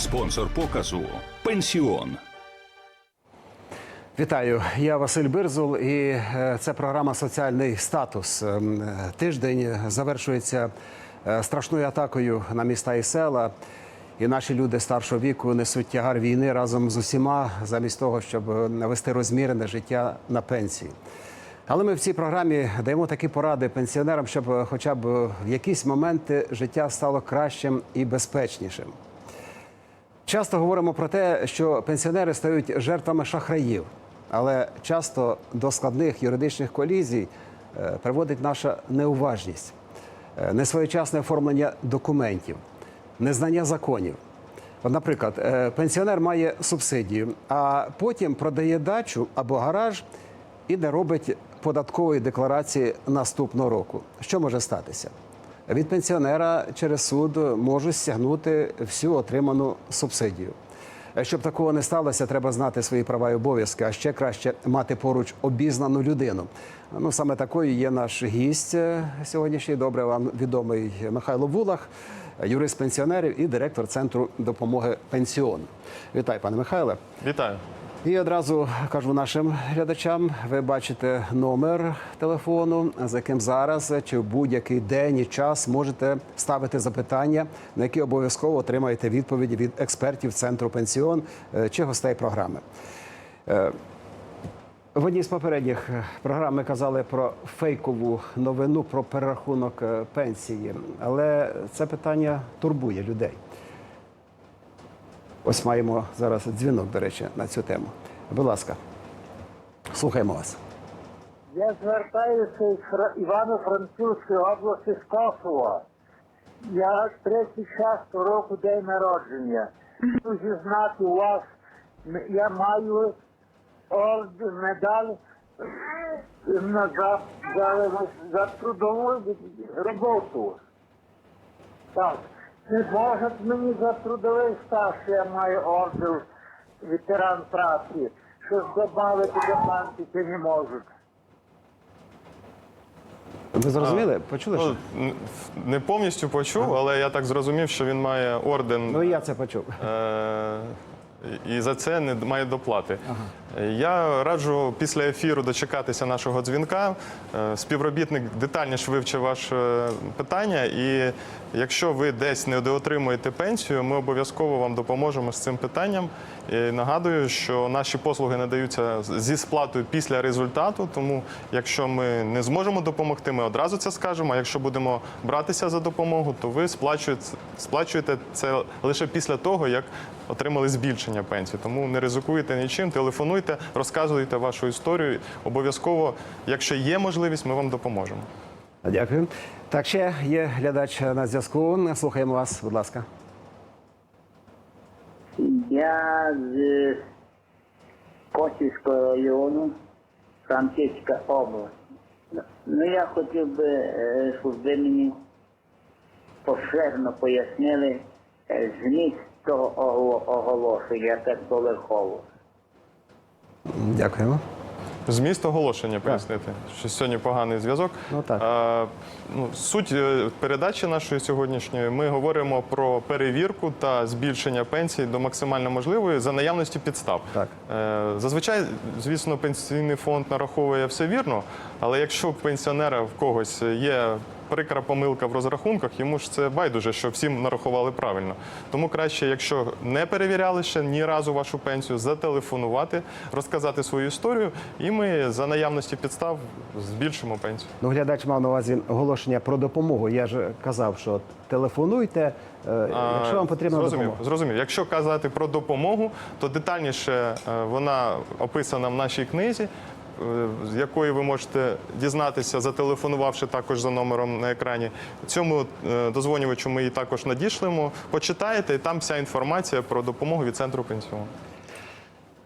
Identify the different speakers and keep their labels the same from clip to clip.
Speaker 1: Спонсор показу Пенсіон.
Speaker 2: Вітаю, я Василь Бирзул, і е, це програма Соціальний статус. Ем, е, Тиждень завершується е, страшною атакою на міста і села. І наші люди старшого віку несуть тягар війни разом з усіма, замість того, щоб е, вести розмірене життя на пенсії. Але ми в цій програмі даємо такі поради пенсіонерам, щоб е, хоча б в якісь моменти життя стало кращим і безпечнішим. Часто говоримо про те, що пенсіонери стають жертвами шахраїв, але часто до складних юридичних колізій е, приводить наша неуважність, е, несвоєчасне оформлення документів, незнання законів. От, наприклад, е, пенсіонер має субсидію, а потім продає дачу або гараж і не робить податкової декларації наступного року. Що може статися? Від пенсіонера через суд можуть стягнути всю отриману субсидію. Е, Щоб такого не сталося, треба знати свої права і обов'язки, а ще краще мати поруч обізнану людину. Ну саме такою є наш гість е, сьогоднішній. Добре вам відомий Михайло Вулах, юрист пенсіонерів і директор центру допомоги пенсіон. Вітаю, пане Михайле.
Speaker 3: Вітаю.
Speaker 2: І одразу кажу нашим глядачам: ви бачите номер телефону, за яким зараз чи в будь-який день і час можете ставити запитання, на які обов'язково отримаєте відповіді від експертів центру пенсіон е, чи гостей програми. Е, В одній з попередніх е, програм ми казали про фейкову новину про перерахунок пенсії, але це питання турбує людей. Ось маємо зараз дзвінок, до речі, на цю тему. Будь ласка, слухаємо вас.
Speaker 4: Я звертаюся із Івано-Франківської області з Косова. Я 36 року день народження. Хочу зізнати у вас, я маю орден, медаль за, за, за трудову роботу. Так. Не можуть мені за трудовий стаж, що я маю орден ветеран праці, що додати до чи не можуть.
Speaker 2: Ви зрозуміли? Почули?
Speaker 3: Ну,
Speaker 2: що?
Speaker 3: н- не повністю почув, але я так зрозумів, що він має орден
Speaker 2: Ну і я це почув.
Speaker 3: е- і за це не має доплати. Я раджу після ефіру дочекатися нашого дзвінка. Е, Співробітник детальніше вивчив ваше питання, і якщо ви десь не отримуєте пенсію, ми обов'язково вам допоможемо з цим питанням. І нагадую, що наші послуги надаються зі сплатою після результату. Тому, якщо ми не зможемо допомогти, ми одразу це скажемо. А якщо будемо братися за допомогу, то ви сплачуєте це лише після того, як отримали збільшення пенсії. Тому не ризикуйте нічим, телефонуйте, розказуйте вашу історію. Обов'язково, якщо є можливість, ми вам допоможемо.
Speaker 2: Дякую. Так, ще є глядач на зв'язку. Слухаємо вас, будь ласка.
Speaker 5: Я з Косівського району, Франківська область. Ну, я хотів би, е, щоб ви мені поширно пояснили е, зміст того оголо- оголошення, яке поверхово.
Speaker 2: Дякуємо.
Speaker 3: Зміст оголошення пояснити, що сьогодні поганий зв'язок.
Speaker 2: Ну, так.
Speaker 3: А, ну, суть е, передачі нашої сьогоднішньої. Ми говоримо про перевірку та збільшення пенсій до максимально можливої за наявності підстав.
Speaker 2: Так.
Speaker 3: Е, Зазвичай, звісно, пенсійний фонд нараховує все вірно, але якщо пенсіонера в когось є прикра помилка в розрахунках, йому ж це байдуже, що всім нарахували правильно. Тому краще, якщо не перевіряли ще ні разу вашу пенсію, зателефонувати, розказати свою історію, і ми за наявності підстав збільшимо пенсію.
Speaker 2: Ну, глядач мав на увазі оголошення про допомогу. Я ж казав, що телефонуйте, е, якщо вам потрібна
Speaker 3: зрозумів,
Speaker 2: допомога.
Speaker 3: Зрозумів. Якщо казати про допомогу, то детальніше е, вона описана в нашій книзі. Е, З якої ви можете дізнатися, зателефонувавши також за номером на екрані. Цьому е, дозвонювачу ми її також надішлемо. Почитаєте, і там вся інформація про допомогу від центру пенсіону.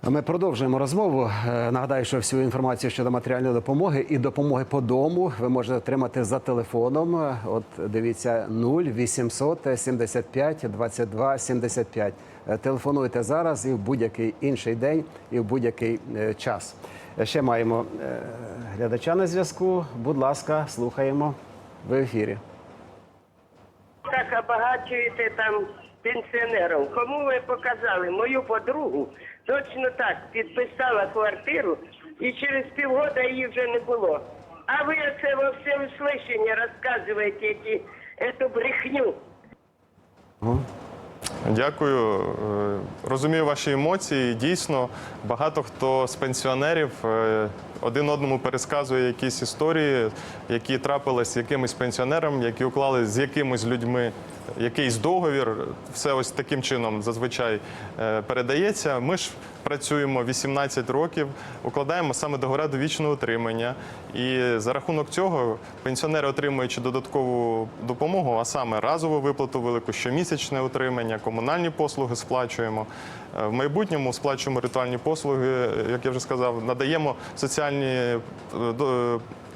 Speaker 2: Ми продовжуємо розмову. Е, Нагадаю, що всю інформацію щодо матеріальної допомоги і допомоги по дому ви можете отримати за телефоном. От дивіться 0800 75 22 75. Е, Телефонуйте зараз і в будь-який інший день, і в будь-який час. Ще маємо е, глядача на зв'язку. Будь ласка, слухаємо. В ефірі.
Speaker 6: так обагачуєте там пенсіонерам. Кому ви показали мою подругу, точно так підписала квартиру, і через півгода її вже не було. А ви це во всеуслышание розказуєте ці, эту брехню.
Speaker 3: Дякую. Е, Розумію ваші емоції. Дійсно, багато хто з пенсіонерів е, один одному пересказує якісь історії, які трапились з якимось пенсіонером, які уклали з якимись людьми якийсь договір. Все ось таким чином зазвичай е, передається. Ми ж працюємо 18 років, укладаємо саме договори довічного утримання. І за рахунок цього пенсіонери, отримуючи додаткову допомогу, а саме разову виплату велику, щомісячне утримання, комунальні послуги сплачуємо. Е, В майбутньому сплачуємо ритуальні послуги, як я вже сказав, надаємо соціальні е,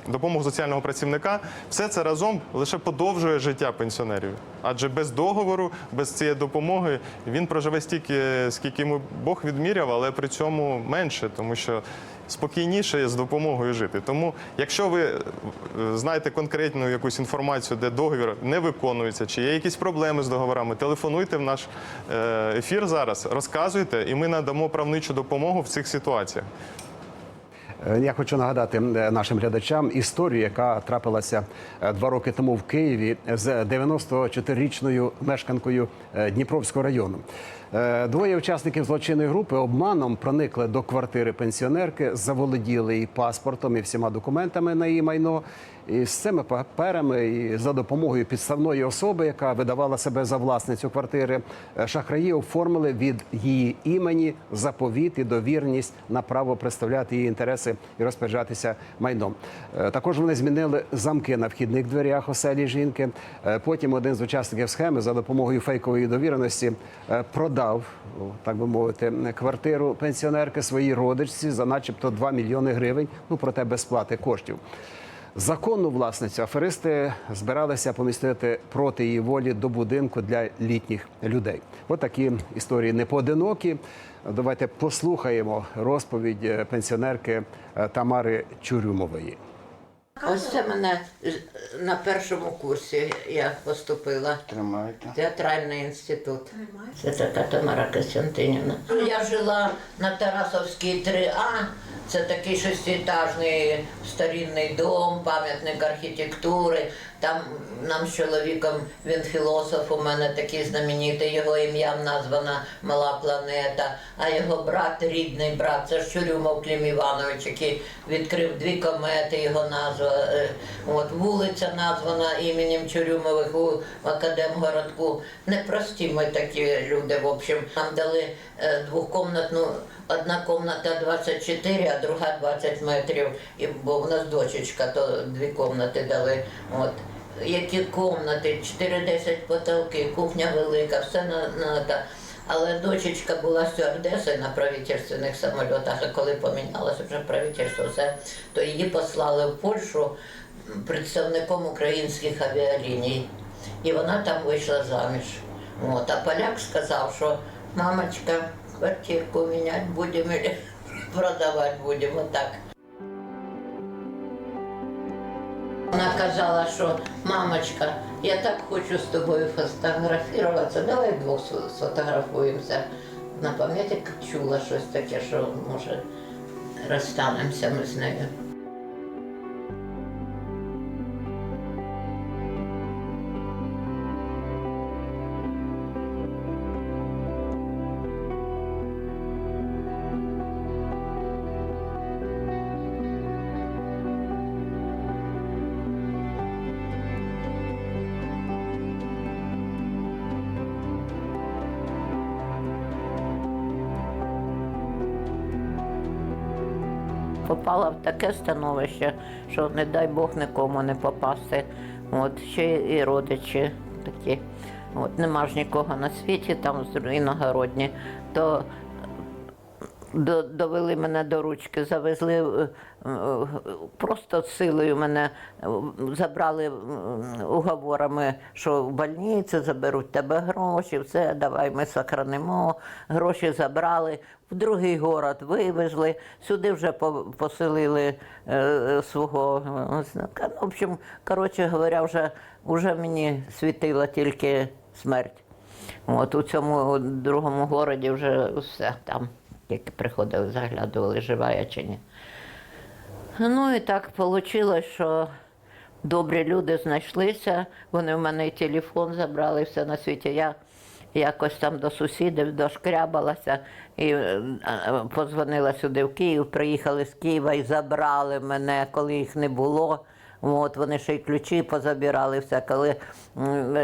Speaker 3: допомогу соціального працівника. Все це разом лише подовжує життя пенсіонерів. Адже без договору, без цієї допомоги він проживе стільки, скільки йому Бог відміряв, але при цьому менше, тому що спокійніше з допомогою жити. Тому, якщо ви е, знаєте конкретну якусь інформацію, де договір не виконується, чи є якісь проблеми з договорами, телефонуйте в наш е, ефір зараз, розказуйте, і ми надамо правничу допомогу в цих ситуаціях.
Speaker 2: Е, Я хочу нагадати е, нашим глядачам історію, яка трапилася е, два роки тому в Києві з 94-річною мешканкою Дніпровського району. Е, Двоє учасників злочинної групи обманом проникли до квартири пенсіонерки, заволоділи її паспортом і всіма документами на її майно. І з цими паперами, і за допомогою підставної особи, яка видавала себе за власницю квартири, е, шахраї оформили від її імені заповіт і довірність на право представляти її інтереси і розпоряджатися майном. Е, Також вони змінили замки на вхідних дверях оселі жінки. Потім один з учасників схеми за допомогою фейкової довіреності е, продав, так би мовити, квартиру пенсіонерки своїй родичці за начебто 2 мільйони гривень. Ну проте без сплати коштів. Законну власницю аферисти збиралися помістити проти її волі до будинку для літніх людей. От такі історії непоодинокі. Давайте послухаємо розповідь пенсіонерки е, Тамари Чурюмової.
Speaker 7: Ось це мене на першому курсі я поступила.
Speaker 8: Тримайте.
Speaker 7: Театральний інститут. Це така Тамара Костянтинівна. Я жила на Тарасовській 3А. Це такий шестиэтажний старинний дом, пам'ятник архітектури. Там нам з чоловіком він філософ, у мене такий знаменитий, його ім'ям названа Мала планета. А його брат, рідний брат, це ж Чурюмов Клім Іванович, який відкрив дві комети, його назва. е, От вулиця названа іменем Чурюмових у Академгородку. Непрості ми такі люди. В общем, нам дали е, двохкомнатну, одна комната 24, а друга 20 метрів. І, бо в нас дочечка, то дві комнати дали. От. Які комнати, 4-10 потолки, кухня велика, все на, на та. Але дочечка була стюардесою на правительственних самольотах, а коли помінялося вже правительство, все, то її послали в Польщу представником українських авіаліній. І вона там вийшла заміж. От, а поляк сказав, що мамочка, квартирку менять будемо, или продавати будемо так. Вона казала, що мамочка, я так хочу з тобою фотографуватися, давай двох сфотографуємося. На пам'яті чула щось таке, що може розстанемося ми з нею. Попала в таке становище, що не дай Бог нікому не попасти. От ще і родичі такі. От нема ж нікого на світі, там іногородні. То до- довели мене до ручки, завезли е, е, просто силою мене е, забрали уговорами, що в больницю заберуть тебе гроші, все, давай ми сохранимо. Гроші забрали, в другий город вивезли, сюди вже поселили е, свого е, В общем, коротше говоря, вже, вже мені світила тільки смерть. От у цьому другому городі вже все там, тільки приходили, заглядували, жива я чи ні. Ну і так вийшло, що добрі люди знайшлися. Вони в мене і телефон забрали, все на світі. Я якось там до сусідів дошкрябалася і е, е, позвонила сюди в Київ. Приїхали з Києва і забрали мене, коли їх не було. От вони ще й ключі позабирали, все. Коли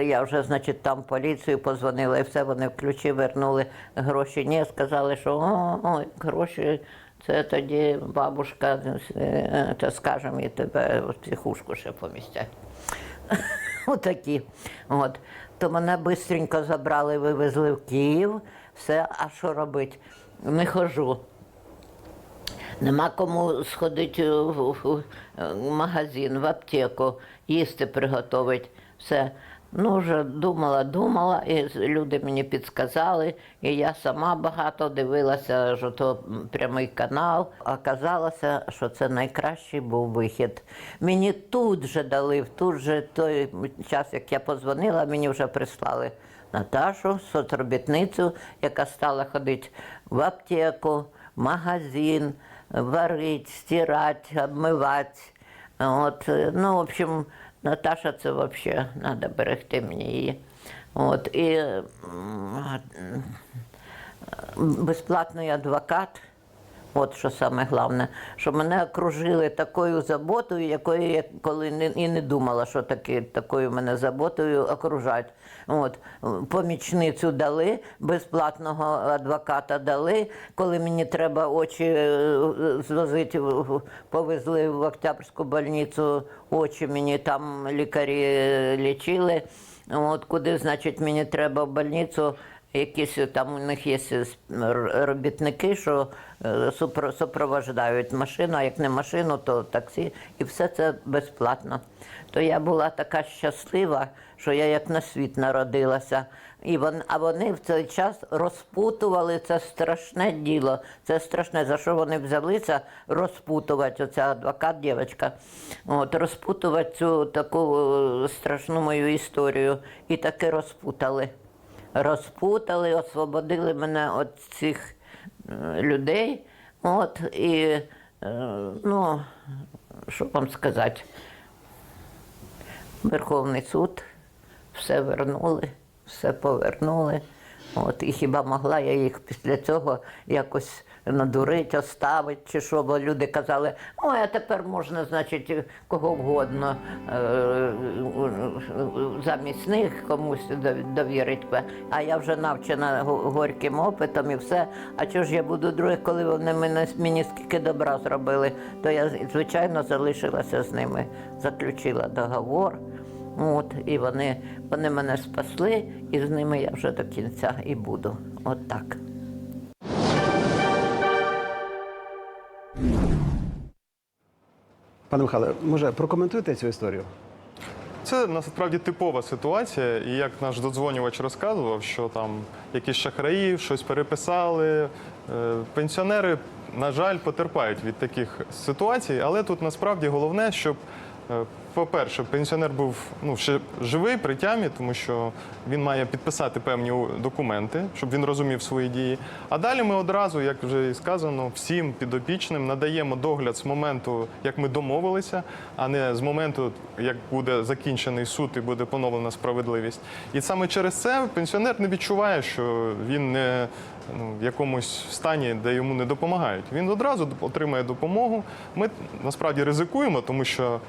Speaker 7: я вже, значить, там поліцію позвонила і все, вони ключі вернули, гроші ні, сказали, що о, ой, гроші. Це тоді бабушка, е, то скажемо, і тебе в психушку ще помістять. Отакі. От. То мене швидко забрали, вивезли в Київ. Все, а що робити? Не хожу. Нема кому сходити в, магазин, в аптеку, їсти приготувати. Все. Ну, вже думала, думала, і люди мені підсказали, і я сама багато дивилася, що то прямий канал. Оказалося, що це найкращий був вихід. Мені тут же дали, в тут же той час, як я позвонила, мені вже прислали Наташу, соцробітницю, яка стала ходити в аптеку, магазин, варити, стирати, обмивати. От, е, ну, в общем, Наташа це взагалі треба берегти мені її. От, і безплатний адвокат. От що саме головне, що мене окружили такою заботою, якою я коли не, і не думала, що таки, такою мене заботою окружать. От, помічницю дали, безплатного адвоката дали. Коли мені треба очі е, звозити, повезли в Октябрьську больницю, очі мені там лікарі е, лічили. От куди, значить, мені треба в больницю. Якісь там у них є робітники, що е, супроводжують машину, а як не машину, то таксі, і все це безплатно. То я була така щаслива, що я як на світ народилася. І вон, а вони в цей час розпутували це страшне діло. Це страшне, за що вони взялися розпутувати, оця адвокат, дівчинка, от, розпутувати цю таку е, страшну мою історію. І таки розпутали розпутали, освободили мене від цих е, людей. От, і, е, ну, що вам сказати, Верховний суд все вернули, все повернули. От, і хіба могла я їх після цього якось надурити, оставити, чи що, бо люди казали, ой, а тепер можна, значить, кого вгодно е, замість них комусь довірити. А я вже навчена го- горьким опитом і все. А чого ж я буду других, коли вони мене, мені скільки добра зробили, то я, звичайно, залишилася з ними, заключила договор. От, і вони, вони мене спасли, і з ними я вже до кінця і буду. От так.
Speaker 2: Пане Михайле, може прокоментуйте цю історію?
Speaker 3: Це насправді типова ситуація, і як наш додзвонювач розказував, що там якісь шахраї щось переписали. Е, Пенсіонери, на жаль, потерпають від таких ситуацій, але тут насправді головне, щоб, по-перше, пенсіонер був ну, ще живий при тямі, тому що він має підписати певні документи, щоб він розумів свої дії. А далі ми одразу, як вже і сказано, всім підопічним надаємо догляд з моменту, як ми домовилися, а не з моменту, як буде закінчений суд і буде поновлена справедливість. І саме через це пенсіонер не відчуває, що він не ну, в якомусь стані, де йому не допомагають. Він одразу отримає допомогу. Ми насправді ризикуємо, тому що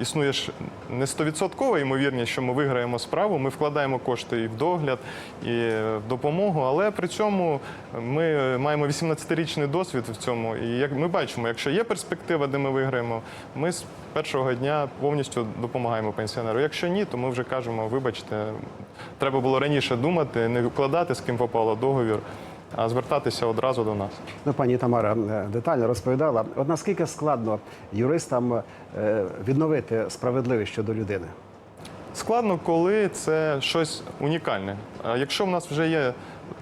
Speaker 3: існує ж не стовідсоткова ймовірність, що ми виграємо справу. Ми вкладаємо кошти і в догляд, і в допомогу, але при цьому ми маємо 18-річний досвід в цьому. І як ми бачимо, якщо є перспектива, де ми виграємо, ми з першого дня повністю допомагаємо пенсіонеру. Якщо ні, то ми вже кажемо, вибачте, треба було раніше думати, не вкладати з ким попало договір, звертатися одразу до нас.
Speaker 2: Ну, пані Тамара е, детально розповідала. От наскільки складно юристам е, відновити справедливість щодо людини?
Speaker 3: Складно, коли це щось унікальне. Якщо в нас вже є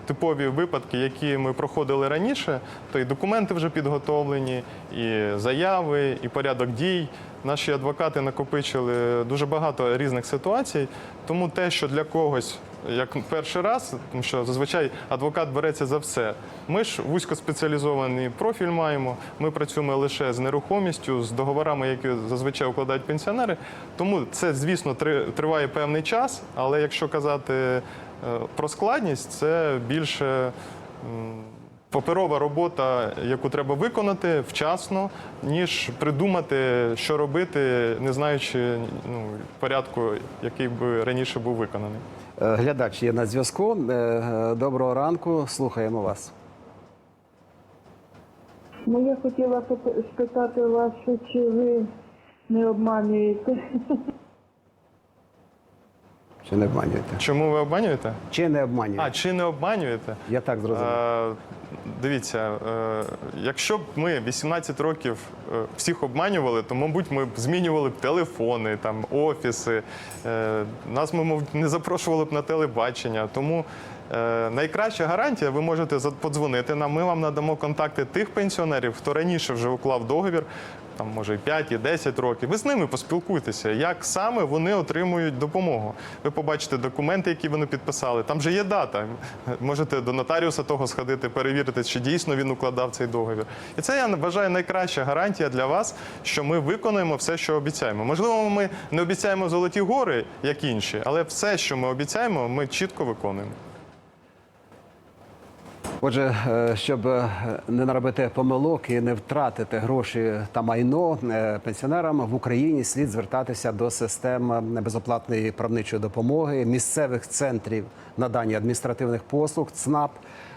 Speaker 3: типові випадки, які ми проходили раніше, то і документи вже підготовлені, і заяви, і порядок дій. Наші адвокати накопичили дуже багато різних ситуацій. Тому те, що для когось як перший раз, тому що зазвичай адвокат береться за все. Ми ж вузькоспеціалізований профіль маємо. Ми працюємо лише з нерухомістю, з договорами, які зазвичай укладають пенсіонери. Тому це, звісно, три- триває певний час. Але якщо казати е, про складність, це більше. Паперова робота, яку треба виконати вчасно, ніж придумати, що робити, не знаючи ну, порядку, який би раніше був виконаний.
Speaker 2: Е, Глядач є на зв'язку. Е, е, Доброго ранку, слухаємо вас.
Speaker 8: Ну, я хотіла спитати вас, чи ви не обманюєте.
Speaker 2: Чи не обманюєте?
Speaker 3: Чому ви обманюєте?
Speaker 2: Чи не
Speaker 3: А
Speaker 2: обманюєте?
Speaker 3: чи не обманюєте?
Speaker 2: Я так зрозумів.
Speaker 3: Е, дивіться, е, якщо б ми 18 років е, всіх обманювали, то, мабуть, ми б змінювали б телефони, там, офіси, е, нас, ми, мов, не запрошували б на телебачення. Тому е, найкраща гарантія, ви можете подзвонити нам, ми вам надамо контакти тих пенсіонерів, хто раніше вже уклав договір, там може і 5, і 10 років. Ви з ними поспілкуйтеся, як саме вони отримують допомогу. Ви побачите документи, які вони підписали. Там же є дата. Можете до нотаріуса того сходити, перевірити, чи дійсно він укладав цей договір. І це я вважаю найкраща гарантія для вас, що ми виконуємо все, що обіцяємо. Можливо, ми не обіцяємо золоті гори, як інші, але все, що ми обіцяємо, ми чітко виконуємо.
Speaker 2: Отже, е, щоб е, не наробити помилок і не втратити гроші та майно е, пенсіонерам в Україні слід звертатися до систем безоплатної правничої допомоги, місцевих центрів надання адміністративних послуг, ЦНАП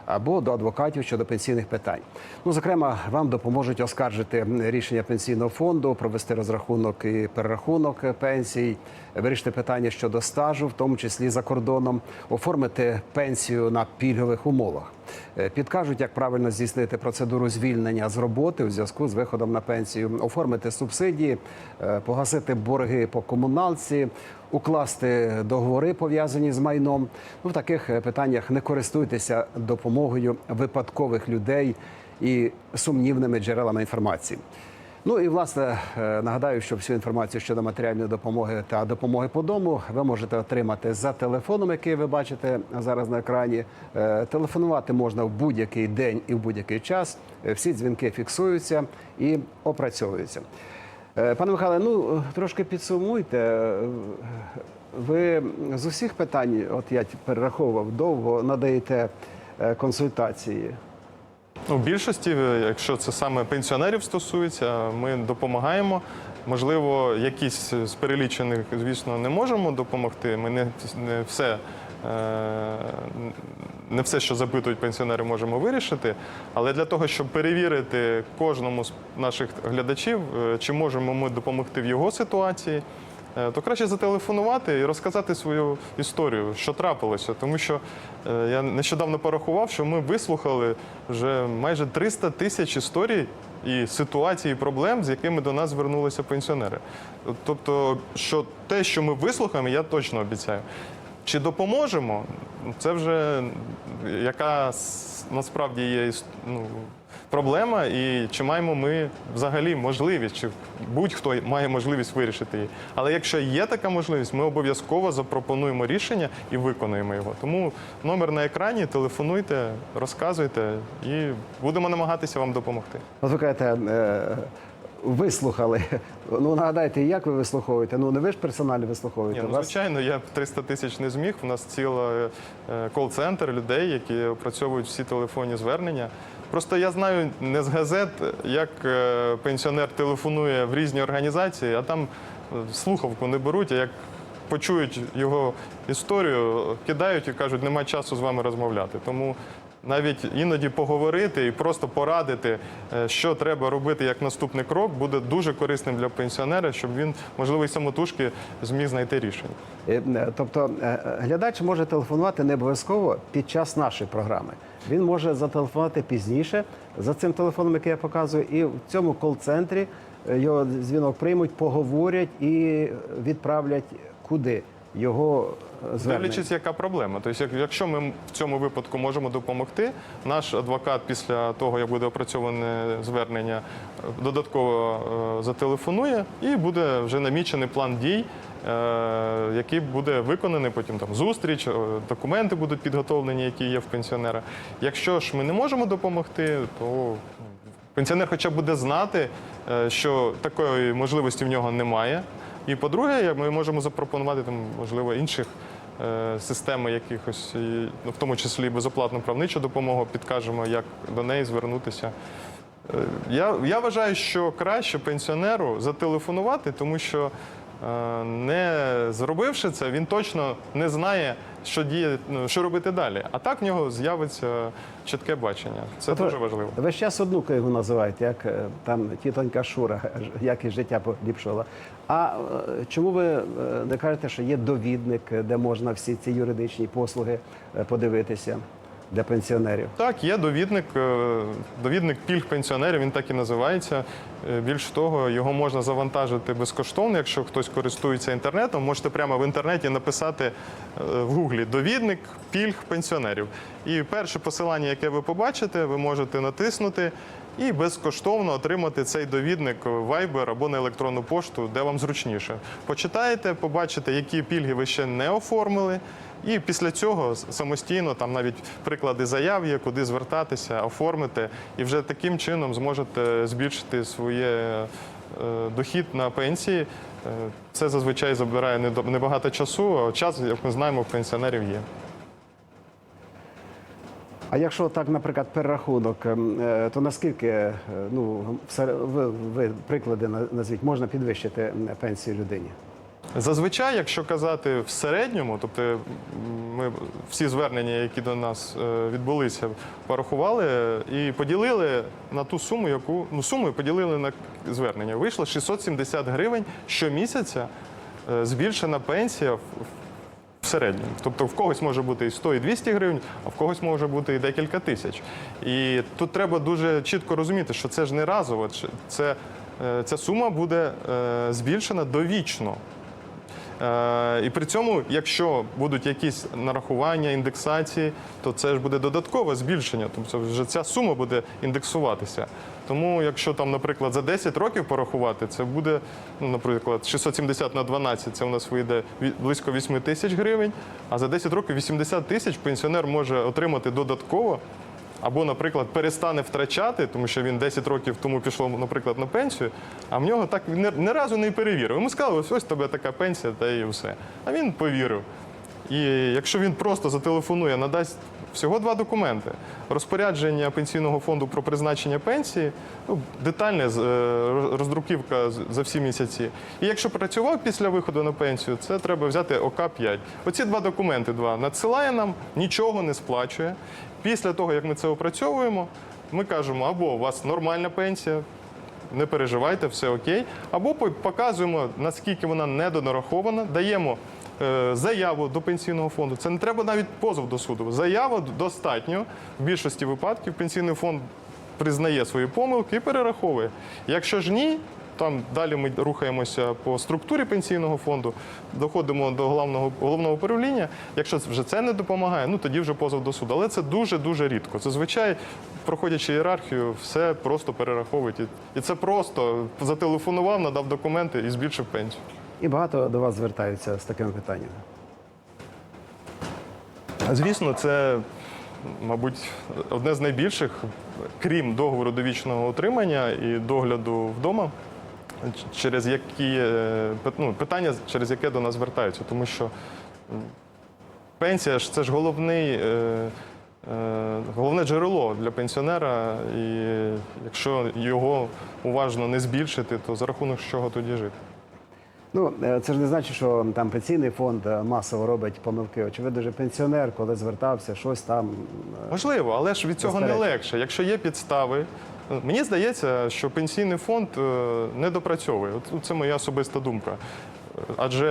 Speaker 2: або до адвокатів щодо пенсійних питань. Ну, зокрема, вам допоможуть оскаржити рішення пенсійного фонду, провести розрахунок і перерахунок пенсій, вирішити питання щодо стажу, в тому числі за кордоном, оформити пенсію на пільгових умовах. Е, Підкажуть, як правильно здійснити процедуру звільнення з роботи у зв'язку з виходом на пенсію, оформити субсидії, е, погасити борги по комуналці, укласти договори пов'язані з майном. Ну, в таких е, питаннях не користуйтеся допомогою випадкових людей і сумнівними джерелами інформації. Ну і власне е, нагадаю, що всю інформацію щодо матеріальної допомоги та допомоги по дому ви можете отримати за телефоном, який ви бачите зараз на екрані. Е, Телефонувати можна в будь-який день і в будь-який час. Всі дзвінки фіксуються і опрацьовуються. Е, Пане Михайле, ну трошки підсумуйте. Е, Ви з усіх питань, от я перераховував довго, надаєте е, консультації.
Speaker 3: У більшості, е, якщо це саме пенсіонерів стосується, ми допомагаємо. Можливо, якісь з перелічених, звісно, не можемо допомогти. Ми не все. Не все, що запитують пенсіонери, можемо вирішити. Але для того, щоб перевірити кожному з наших глядачів, е, чи можемо ми допомогти в його ситуації, е, то краще зателефонувати і розказати свою історію, що трапилося. Тому що е, я нещодавно порахував, що ми вислухали вже майже 300 тисяч історій і ситуацій, і проблем, з якими до нас звернулися пенсіонери. Тобто, що те, що ми вислухаємо, я точно обіцяю. Чи допоможемо? Це вже яка насправді є ну, проблема, і чи маємо ми взагалі можливість, чи будь-хто має можливість вирішити її. Але якщо є така можливість, ми обов'язково запропонуємо рішення і виконуємо його. Тому номер на екрані, телефонуйте, розказуйте, і будемо намагатися вам допомогти.
Speaker 2: От ви кажете, е, вислухали. Ну нагадайте, як ви вислуховуєте? Ну не ви ж персонально вислуховуєте.
Speaker 3: Ні, ну,
Speaker 2: Вас-
Speaker 3: звичайно, я 300 тисяч не зміг. У нас ціла е, кол-центр людей, які опрацьовують всі телефонні звернення. Просто я знаю не з газет, як е, пенсіонер телефонує в різні організації, а там е, слухавку не беруть, а як почують його історію, кидають і кажуть, немає часу з вами розмовляти. Тому навіть іноді поговорити і просто порадити, е, що треба робити як наступний крок, буде дуже корисним для пенсіонера, щоб він, можливо, і самотужки зміг знайти рішення.
Speaker 2: Е, е, Тобто глядач може телефонувати не обов'язково під час нашої програми. Він може зателефонувати пізніше за цим телефоном, який я показую, і в цьому кол-центрі його дзвінок приймуть, поговорять і відправлять куди? його.
Speaker 3: Дивлячись, яка проблема. Тобто, якщо ми в цьому випадку можемо допомогти, наш адвокат після того, як буде опрацьоване звернення, додатково е, зателефонує і буде вже намічений план дій, е, який буде виконаний потім там зустріч, е, документи будуть підготовлені, які є в пенсіонера. Якщо ж ми не можемо допомогти, то ну, Пенсіонер хоча б буде знати, що такої можливості в нього немає. І по-друге, ми можемо запропонувати там, можливо, інших системи якихось, ну, в тому числі безоплатну правничу допомогу, підкажемо, як до неї звернутися. Е, Я, я вважаю, що краще пенсіонеру зателефонувати, тому що е, не зробивши це, він точно не знає, що діє, ну, що робити далі. А так в нього з'явиться чітке бачення. Це
Speaker 2: Ото
Speaker 3: дуже важливо.
Speaker 2: Ви ще одну його називаєте, як е, там тітонька Шура, як і життя поліпшила. А е, чому ви е, не кажете, що є довідник, е, де можна всі ці юридичні послуги е, подивитися для пенсіонерів?
Speaker 3: Так, є довідник, е, довідник пільг пенсіонерів, він так і називається. Е, Більш того, його можна завантажити безкоштовно, якщо хтось користується інтернетом. Можете прямо в інтернеті написати е, в гуглі довідник пільг пенсіонерів. І перше посилання, яке ви побачите, ви можете натиснути і безкоштовно отримати цей довідник в Viber або на електронну пошту, де вам зручніше. Почитаєте, побачите, які пільги ви ще не оформили. І після цього самостійно там навіть приклади заяв є, куди звертатися, оформити, і вже таким чином зможете збільшити своє е, дохід на пенсії. Е, Це зазвичай забирає небагато часу, а час, як ми знаємо, в пенсіонерів є.
Speaker 2: А якщо так, наприклад, перерахунок, ем, е, то наскільки ну ви, приклади на- назвіть, можна підвищити пенсію людині?
Speaker 3: Зазвичай, якщо казати в середньому, тобто ми всі звернення, які до нас е, відбулися, порахували і поділили на ту суму, яку ну суму поділили на звернення. Вийшло 670 гривень щомісяця е, збільшена пенсія в- середньому. Тобто в когось може бути і 100, і 200 гривень, а в когось може бути і декілька тисяч. І тут треба дуже чітко розуміти, що це ж не разово. це- е, ця сума буде збільшена довічно. Е, І при цьому, якщо будуть якісь нарахування, індексації, то це ж буде додаткове збільшення. Тобто вже ця сума буде індексуватися. Тому, якщо там, наприклад, за 10 років порахувати, це буде, ну, наприклад, 670 на 12, це у нас вийде близько 8 тисяч гривень, а за 10 років 80 тисяч пенсіонер може отримати додатково. Або, наприклад, перестане втрачати, тому що він 10 років тому пішов, наприклад, на пенсію, а в нього так ні, разу не перевірив. Йому сказали, ось ось тебе така пенсія, та і все. А він повірив. І якщо він просто зателефонує, надасть всього два документи: розпорядження пенсійного фонду про призначення пенсії, ну, детальна е, роздруківка за всі місяці. І якщо працював після виходу на пенсію, це треба взяти ОК-5. Оці два документи два надсилає нам, нічого не сплачує. Після того, як ми це опрацьовуємо, ми кажемо, або у вас нормальна пенсія, не переживайте, все окей. Або показуємо, наскільки вона недонарахована, даємо заяву до пенсійного фонду. Це не треба навіть позов до суду. Заяву достатньо. В більшості випадків пенсійний фонд признає свої помилки і перераховує. Якщо ж ні, там далі ми рухаємося по структурі пенсійного фонду, доходимо до головного головного управління. Якщо вже це не допомагає, ну тоді вже позов до суду. Але це дуже дуже рідко. Зазвичай, проходячи ієрархію, все просто перераховують. І це просто зателефонував, надав документи і збільшив пенсію.
Speaker 2: І багато до вас звертаються з такими питаннями.
Speaker 3: Звісно, це, мабуть, одне з найбільших, крім договору довічного утримання і догляду вдома, через які е, ну, питання, через яке до нас звертаються. Тому що пенсія ж це ж головний. е, е, Головне джерело для пенсіонера, і якщо його уважно не збільшити, то за рахунок чого тоді жити?
Speaker 2: Ну, е, це ж не значить, що там пенсійний фонд е, масово робить помилки. Очевидно, що пенсіонер, коли звертався, щось там. е,
Speaker 3: Можливо, але ж від цього не легше. Якщо є підстави, мені здається, що пенсійний фонд не допрацьовує. Це моя особиста думка. Адже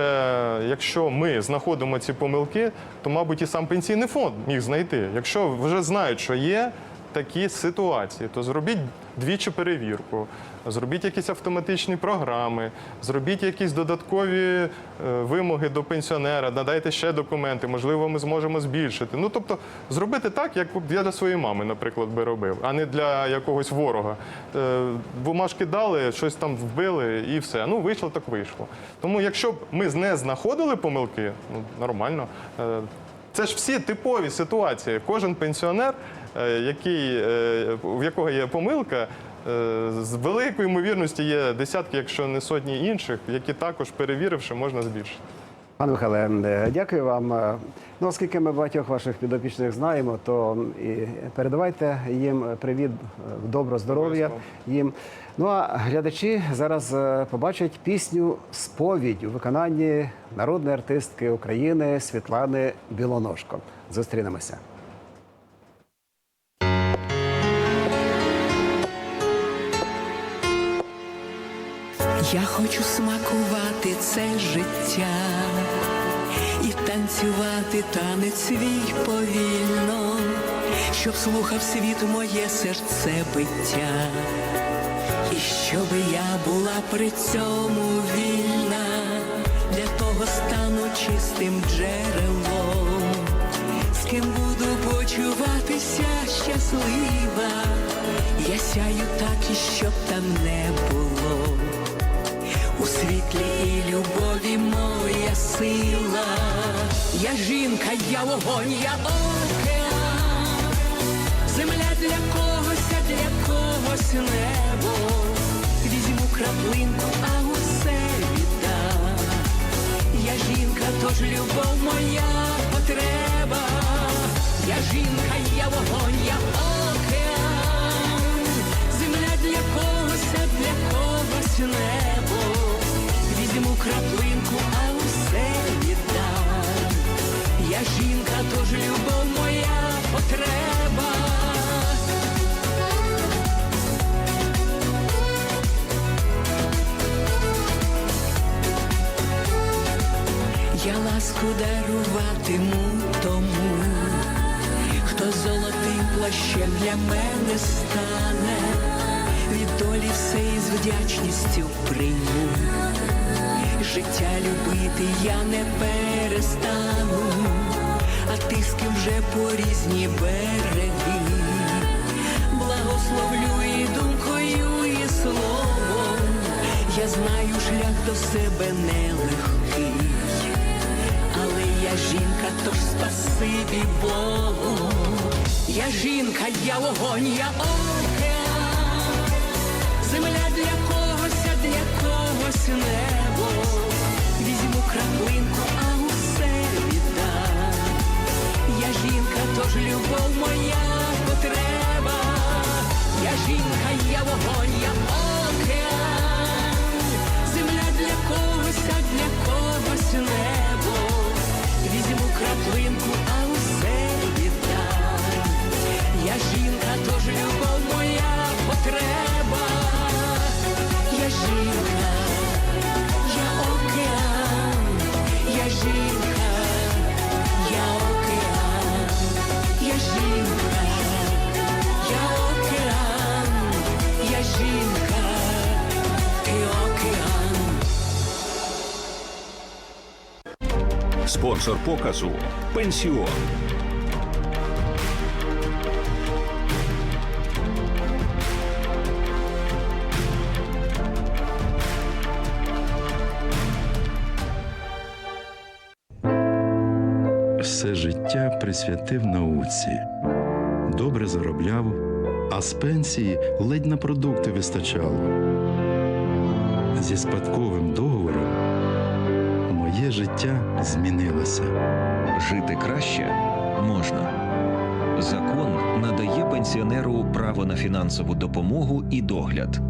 Speaker 3: якщо ми знаходимо ці помилки, то, мабуть, і сам пенсійний фонд міг знайти. Якщо вже знають, що є, такі ситуації, то зробіть двічі перевірку, зробіть якісь автоматичні програми, зробіть якісь додаткові е, вимоги до пенсіонера, надайте ще документи, можливо, ми зможемо збільшити. Ну тобто зробити так, як я для своєї мами, наприклад, би робив, а не для якогось ворога. Е, Бумажки дали, щось там вбили і все. Ну вийшло, так вийшло. Тому, якщо б ми не знаходили помилки, ну нормально. Е, Це ж всі типові ситуації. Кожен пенсіонер, який, е, в якого є помилка, е, з великою ймовірністю є десятки, якщо не сотні інших, які також перевіривши, можна збільшити.
Speaker 2: Пане Михайле, е, дякую вам. Е, Ну, оскільки ми багатьох ваших підопічних знаємо, то і передавайте їм привіт, е, добро здоров'я їм. Ну а глядачі зараз е, побачать пісню Сповідь у виконанні народної артистки України Світлани Білоножко. Зустрінемося.
Speaker 9: Я хочу смакувати це життя і танцювати танець свій повільно, щоб слухав світ моє серце биття, і щоб я була при цьому вільна, для того стану чистим джерелом, з ким буду почуватися щаслива. Я сяю так, і щоб там не було. Світлі і любові моя сила. Я жінка, я вогонь, я океан. Земля для когось, а для когось небо. Візьму краплинку, а усе віддам. Я жінка, тож любов моя потреба. Я жінка, я вогонь, я океан. Земля для когось, а для когось небо. Краплинку, а усе віддам. Я жінка, тож любов моя потреба. Я ласку даруватиму тому, хто золотим плащем для мене стане, від долі все із вдячністю прийму. Життя любити я не перестану, а ти з ким вже по різні береги. Благословлю і думкою, і словом. Я знаю, шлях до себе нелегкий. Але я жінка, тож спасибі Богу. Я жінка, я вогонь, я океан. Земля для когось, а для когось небо. Тож любов моя потреба. Я жінка, я вогонь, я океан. Земля для когось, а для когось небо. Візьму краплинку, а усе віддам. Я жінка, тож любов моя потреба. Я жінка, я океан, я жінка,
Speaker 1: Спонсор показу Пенсіон.
Speaker 10: Все життя присвятив науці. Добре заробляв, а з пенсії ледь на продукти вистачало. Зі спадковим моє життя змінилося.
Speaker 11: Жити краще можна. Закон надає пенсіонеру право на фінансову допомогу і догляд.